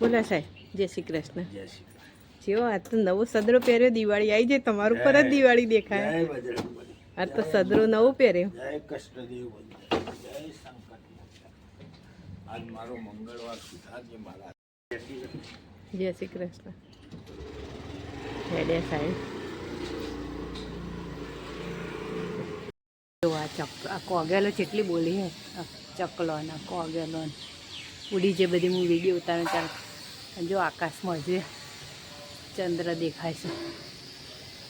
બોલો સાહેબ જય શ્રી કૃષ્ણ. જય શ્રી કૃષ્ણ. જેવો આ તો નવો સદરો પહેર્યો. દિવાળી આવી જાય તમારું પર જ દિવાળી દેખાય. આ તો સદરો નવો પહેર્યો. જય કૃષ્ણદેવ જય આજ મારો મંગળવાર સુધારજે મારા જય શ્રી કૃષ્ણ. હેડે સાહેબ. આ ચક આ કોગેલો કેટલી બોલી હે આ ચકલો ને આ કોગેલો ઉડી જે બધી હું વીડિયો ઉતારું ત્યારે જો આકાશમાં હજુ ચંદ્ર દેખાય છે,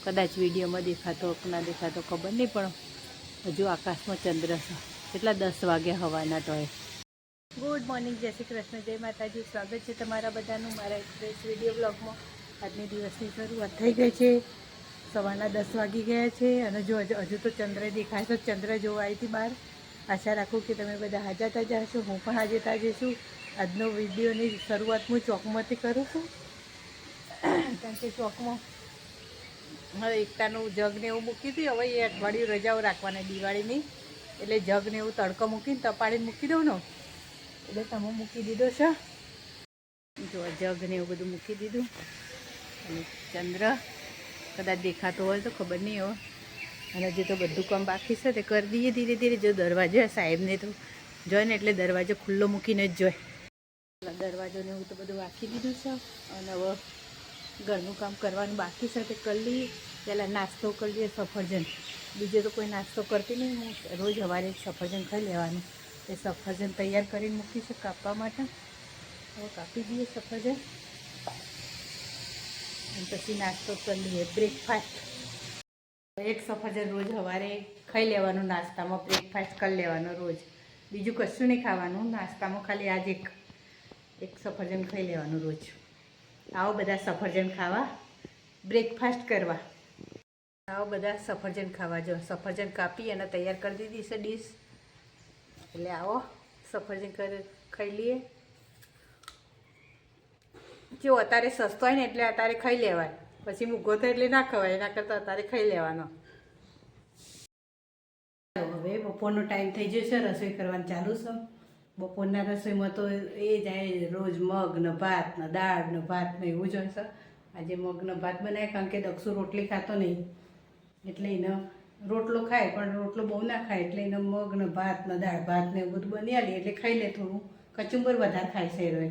કદાચ વિડીયોમાં દેખાતો ના દેખાતો ખબર નહીં, પણ હજુ આકાશમાં ચંદ્ર છે. કેટલા દસ વાગે હવાના ટોય ગુડ મોર્નિંગ, જય શ્રી કૃષ્ણ, જય માતાજી. સ્વાગત છે તમારા બધાનું મારા એક્સપ્રેસ વીડિયો બ્લોગમાં આજની દિવસની શરૂઆત થઈ ગઈ છે. સવારના દસ વાગી ગયા છે અને જો હજુ તો ચંદ્ર દેખાય તો ચંદ્ર જોવા આવી હતી બહાર. આશા રાખું કે તમે બધા હાજર તાજા હશો. હું પણ હાજર તાજી છું. આજનો વિડીયોની શરૂઆત હું ચોકમાંથી કરું છું. કારણ કે ચોકમાં હવે એકતાનું જગને એવું મૂકી દીધું. હવે એ અઠવાડિયું રજાઓ રાખવાના દિવાળીની. એટલે જગને એવું તડકો મૂકીને તપાડીને મૂકી દઉં ને. એટલે તમે મૂકી દીધો છે. જો જગને એવું બધું મૂકી દીધું. અને ચંદ્ર કદાચ દેખાતો હોય તો ખબર નહીં હોય. અને હજી તો બધું કામ બાકી છે. તે કરી દઈએ ધીરે ધીરે. જો દરવાજો સાહેબને તો જોઈ ને એટલે દરવાજો ખુલ્લો મૂકીને જ જોઈ દરવાજો ને એવું તો બધું રાખી દીધું છે. અને હવે ઘરનું કામ કરવાનું બાકી છે તે કરી લઈએ. પહેલાં નાસ્તો કરી લઈએ સફરજન. બીજો તો કોઈ નાસ્તો કરતી નહીં. હું રોજ સવારે સફરજન ખાઈ લેવાનું. એ સફરજન તૈયાર કરીને મૂકી છે કાપવા માટે. હવે કાપી દઈએ સફરજન. અને પછી નાસ્તો કરી લઈએ. બ્રેકફાસ્ટ એક સફરજન રોજ સવારે ખાઈ લેવાનું નાસ્તામાં. બ્રેકફાસ્ટ કરી લેવાનો રોજ. બીજું કશું નહીં ખાવાનું. નાસ્તામાં ખાલી આજ એક એક સફરજન ખાઈ લેવાનું રોજ. આવો બધા સફરજન ખાવા બ્રેકફાસ્ટ કરવા. આવો બધા સફરજન ખાવા જો. સફરજન કાપી અને તૈયાર કરી દીધી છે ડીશ એટલે આવો, સફરજન ખાઈ લઈએ. જો, અત્યારે સસ્તો હોય ને એટલે અત્યારે ખાઈ લેવાય. પછી મૂકો તો એટલે ના ખવાય, એના કરતાં અત્યારે ખાઈ લેવાનો. હવે બપોરનો ટાઈમ થઈ છે, રસોઈ કરવાનું ચાલુ છે. બપોરના રસોઈમાં તો એ જાય રોજ મગ ને ભાત ને દાળ ને ભાત ને એવું જ હોય છે. આજે મગનો ભાત બનાવે કારણ કે દક્ષુ રોટલી ખાતો નહીં. એટલે એને રોટલો ખાય, પણ રોટલો બહુ ના ખાય એટલે એને મગ ને ભાત ને દાળ, ભાત ને એવું બધું બની આલી એટલે ખાઈ લે થોડું. કચુંબર વધારે ખાય છે એ.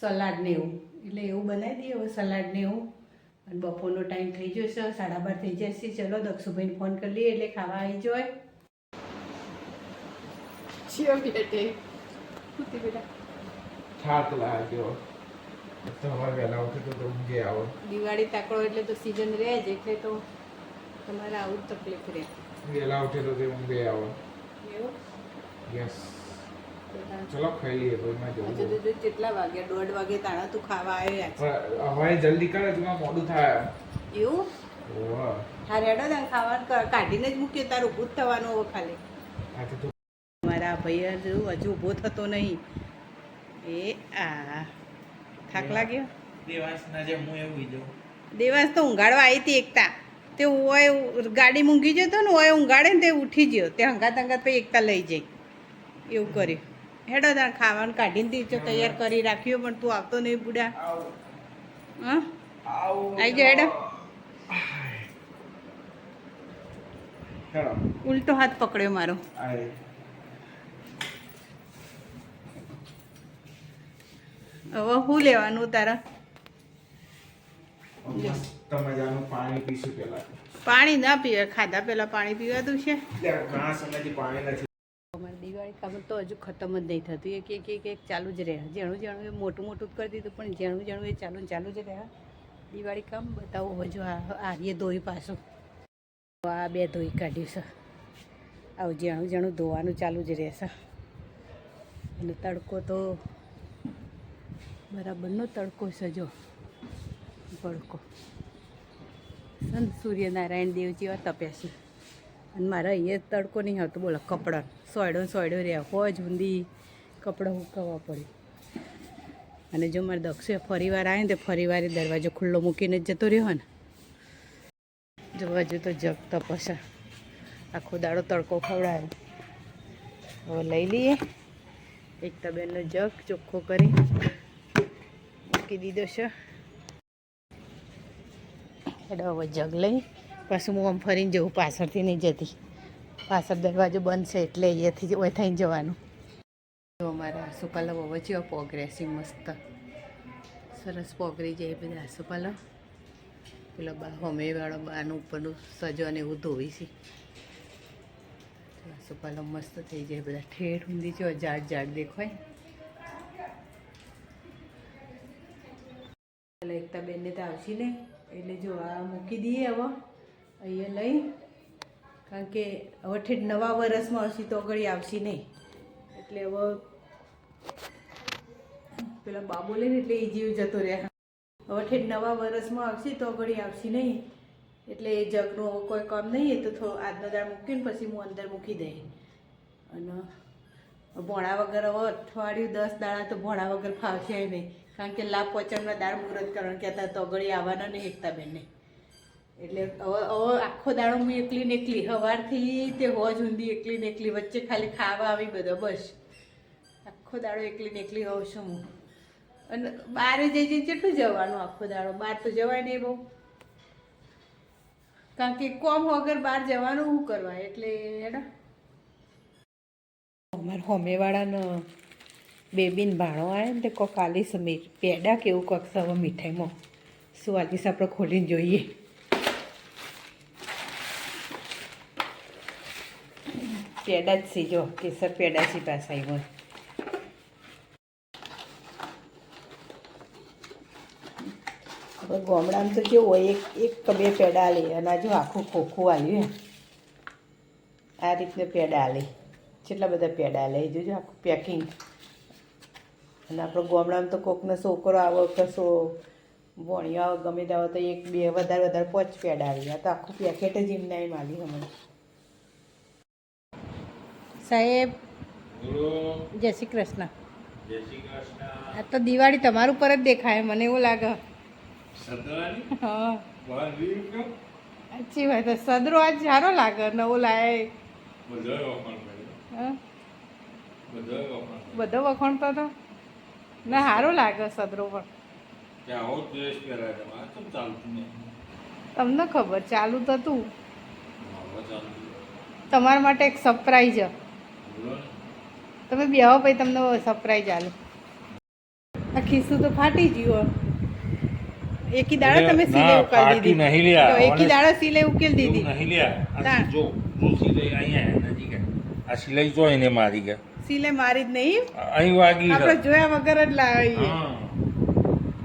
સલાડ ને એવું. એટલે એવું બનાવી દઈએ હવે સલાડ ને એવું. અને બપોરનો ટાઈમ થઈ છે, સાડા બાર થઈ જશે. ચલો દક્ષુભાઈને ફોન કરી લઈએ એટલે ખાવા આવી જોય ચિયો બેટે કુતી બેટા થાક લાગ્યો. સવાર વહેલા ઉઠે તો ઊંઘે આવો દિવાળી તાકડો એટલે તો સીઝન રહે જ એટલે તો તમારે આવું જ તકલીફ રહે. વહેલા ઉઠે તો ઊંઘે આવો એવું? યસ ચલો ખાઈ લઈએ તો એમાં જવું કેટલા વાગ્યા? દોઢ વાગે તાણા તું ખાવા આવ્યા હવે જલ્દી કરે તું મોડું થાય. એવું? ઓહ. હા રેડો ને ખાવાનું કાઢીને જ મૂકે તારું ભૂત થવાનું હવે ખાલી. આ ભાઈ હજુ હજુ ઊભો થતો નહીં. એ આ થાક લાગ્યો? દેવાસના જે હું એવું કીધું. દેવાસ તો ઊંઘાડવા આવી હતી એકતા. તે ઓય ગાડી મૂંઘી જતો ને ઓય ઊંઘાડે ને તે ઉઠી ગયો. તે હંગાત હંગાત પછી એકતા લઈ જાય એવું કર્યું. હેડો તાર ખાવાનું કાઢીને દીધો તૈયાર કરી રાખ્યો પણ તું આવતો નહીં બુડા. હા? આવી. હેડો. હેડો. ઉલટો હાથ પકડ્યો મારો. હવે શું લેવાનું તારા? પાણી પીશું પેલા ના પીવે ખાધા પહેલા પાણી પીવાતું છે? દિવાળી કામ તો હજુ ખતમ જ નહીં થતું. એક એક એક એક ચાલુ જ રહે. જેણું જેણું એ મોટું મોટું કરી દીધું પણ જેણું જેણું એ ચાલુ ચાલુ જ રહે. દિવાળી કામ બતાવો હજુ આ આર્ય ધોઈ પાછું. આ બે ધોઈ કાઢ્યું છે. આવું જેણું જેણું ધોવાનું ચાલુ જ રહેશે અને તડકો તો બરાબરનો તડકો સજો ભડકો સંત સૂર્યનારાયણ દેવજીવા જેવા છે. અને મારા અહીંયા તડકો નહીં આવતો. બોલો, કપડાં. સોયડો સોયડો રહ્યા. હોય જ ઊંધી કપડાં ઉકાવવા પડે. અને જો મારે દક્ષે ફરીવાર આવે ને તો ફરીવાર દરવાજો ખુલ્લો મૂકીને જ જતો રહ્યો ને. જો હજુ તો જગ તપસા આખો દાડો તડકો ખવડાયો. હવે લઈ લઈએ. એક તબેનનો જગ ચોખ્ખો કરી. મૂકી દીધો છે. એટલે હવે જગ લઈ. પાછું હું આમ ફરીને જવું પાછળથી નહીં જતી. પાછળ દરવાજો બંધ છે એટલે અહીંયાથી ઓય થઈને જવાનું. તો અમારા આસોપાલવ બહુ જ પોગ્રેસી મસ્ત. સરસ પોગરી જાય બધા આસોપાલવ પેલો બા હોમેવાળો બાનું ઉપરનું સજવાને એવું ધોવી છે. આસોપાલવ મસ્ત થઈ જાય. બધા ઠેઠ ઊંધી છે ઝાડ જાડ દેખાય એટલે એકતા તો એટલે જો આ મૂકી દઈએ હવે. અહીંયા લઈ. કારણ કે હવે ઠેઠ નવા વરસમાં આવશે તો આગળ આવશે નહીં. એટલે હવે પેલા બાબો લે એટલે એ જીવ જતો રહે. હવે ઠેઠ નવા વરસમાં આવશે તો આગળ આવશે નહીં. એટલે એ જગનું કોઈ કામ નહીં તો થોડો આજનો દાળ મૂકીને પછી હું અંદર મૂકી દઈ અને ભોણા વગર હવે અઠવાડિયું દસ દાડા તો ભોણા વગર ફાવશે નહીં. કારણ કે લાભ પોચમના દાળ મુહૂર્ત કરવાનું કહેતા તો અગળી આવવાના નહીં એકતા બેનને એટલે હવે આખો દાડો હું એકલી ને એકલી સવારથી તે હોજ ઊંધી એકલી ને એકલી, વચ્ચે ખાલી ખાવા આવી બધો, બસ. આખો દાડો એકલી ને એકલી હોઉં છું હું. અને બહાર જઈ જઈ કેટલું જવાનું આખો દાડો બહાર તો જવાય નહીં બહુ. કારણ કે કોમ વગર બહાર જવાનું હું કરવા, એટલે હેડા. અમારા હોમેવાળાનો બેબીન ભાણો આવે ને તે કોક આલીસ પેડા કેવું કોક સવ મીઠાઈમાં. શું આલીસ આપણે ખોલીને જોઈએ. પેડા જ સીજો કેસર પેડા છે પાસે આવ્યો હવે ગામડામાં તો કેવું હોય, એક એક કે બે પેડા લે અને જો આખું ખોખું આવ્યું આ રીતના પેડા આલે. કેટલા બધા પેડા લે જોજો આખું પેકિંગ અને આપણો ગામડામાં તો કોકનો છોકરો આવો કશો ભણ્યો આવો ગમે તે આવો તો એક બે વધારે વધારે પાંચ પેડ આવી આ તો આખું પેકેટ જ એમને એમ આવી હમણાં. સાહેબ જય શ્રી કૃષ્ણ. જય શ્રી કૃષ્ણ. આ તો દિવાળી તમારું પર જ દેખાય મને એવું લાગે. સાચી વાત. સદરો આજ સારો લાગે નવો લાય. બધો વખોણતો તો? ના સારો લાગે સદરો પણ. આવો તમને ખબર ચાલુ તો તું તમારા માટે એક સરપ્રાઈઝ તમે બેહો પછી તમને સરપ્રાઈઝ આલું. આ ખિસ્સું તો ફાટી ગયું. એકી દાડા તમે સીલે ઉકેલ દીધી. નહીં લ્યા. તો એકી દાડા સીલે ઉકેલ દીધી. નહીં લ્યા. આ જો હું સીલે અહીંયા નજીક આ સિલાઈ જો એને મારી ગયા. સિલે મારી જ નહીં. અહીં વાગી આપણે જોયા વગર જ લાવીએ.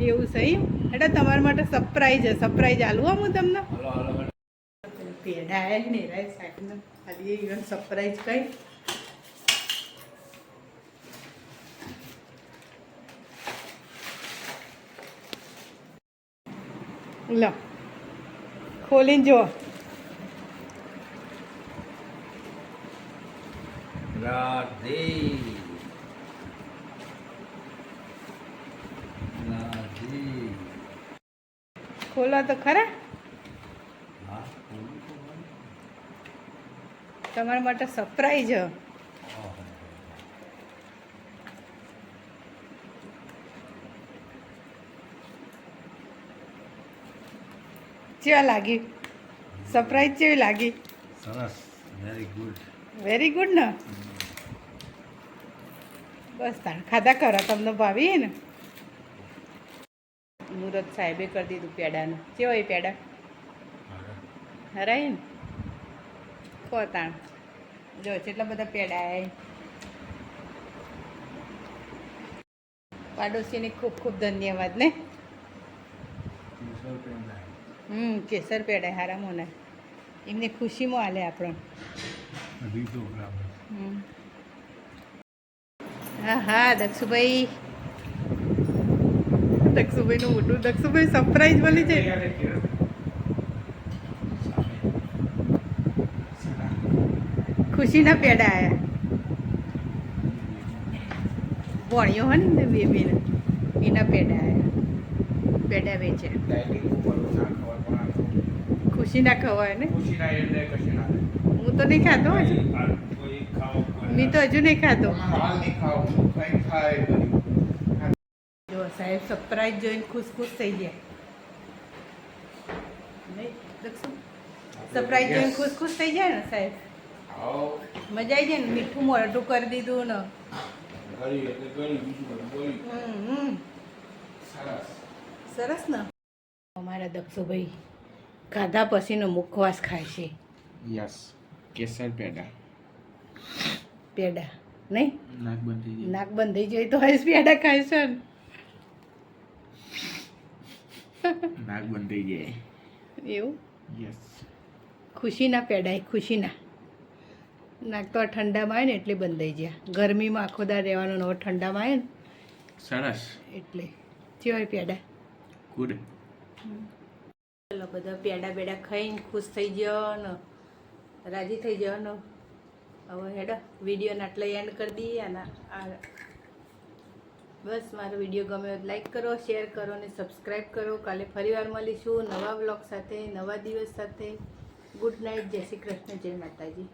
એવું સહી એટલે તમારા માટે સરપ્રાઈઝ છે. સરપ્રાઈઝ આલું હું તમને. આયા ને રાય સાહેબને. ખાલી ઇવન સરપ્રાઈઝ કઈ. લો. ખોલીને જો રાધે. ખોલો તો ખરા. તમારા માટે સરપ્રાઈઝ. કેવા લાગી? સરપ્રાઈઝ કેવી લાગી? સરસ. વેરી ગુડ વેરી ગુડ ને? બસ તાણ ખાધા ખરા તમને ભાવી ને? મુરત સાહેબે કરી દીધું પેડાનું. કેવો એ પેડા? હરાય ને? કો તાણ જો કેટલા બધા પેડા આયા પાડોશીને ખૂબ ખૂબ ધન્યવાદ ને? હમ કેસર પેડા હારા મોને. એમને ખુશીમાં આલે આપણને હમ. હા હા દક્ષુભાઈ. દક્ષુભાઈનું મોટું દક્ષુભાઈ સરપ્રાઈઝ મળી જાય ખુશીના પેડા આયા ભણ્યો હોય ને બેબીને એના પેડા આયા પેડા વેચે. ખુશી ના? ખબર પણ આ તો ખુશીના ખવાય ને ના. હું તો નહીં ખાતો હજુ મેં તો હજુ નહીં ખાતો. જો સાહેબ સરપ્રાઈઝ જોઈને ખુશ ખુશ થઈ ગયા. સરપ્રાઈઝ જોઈને ખુશ ખુશ થઈ જાય ને સાહેબ? મજા આવી જાય ને? મીઠું મોઢું કરી દીધું ને? સરસ ને? અમારા દક્ષુભાઈ ખાધા પછીનો મુખવાસ ખાય છે. યસ કેસર પેડા. પેડા નહીં? નાક બંધ નાક બંધ થઈ જાય તો હસ પેડા ખાઈશ નાક બંધ થઈ જાય. એવું? યસ ખુશીના પેડા એ ખુશીના. નાક તો ઠંડામાં આવે ને એટલે બંધ થઈ ગયા ગરમીમાં આખો દાર રહેવાનો નવો ઠંડામાં આવે ને સરસ. એટલે. કેવાય પેડા? ગુડ ચલો બધા પેડા બેડા ખાઈને ખુશ થઈ ગયો ને રાજી થઈ ગયો ને હવે હેડો, વિડીયોને આટલે એન્ડ કરી દઈએ અને આ બસ, મારો વીડિયો ગમે તો લાઈક કરો શેર કરો અને સબસ્ક્રાઈબ કરો. કાલે ફરીવાર મળીશું નવા બ્લોગ સાથે, નવા દિવસ સાથે. ગુડ નાઇટ જય શ્રી કૃષ્ણ, જય માતાજી.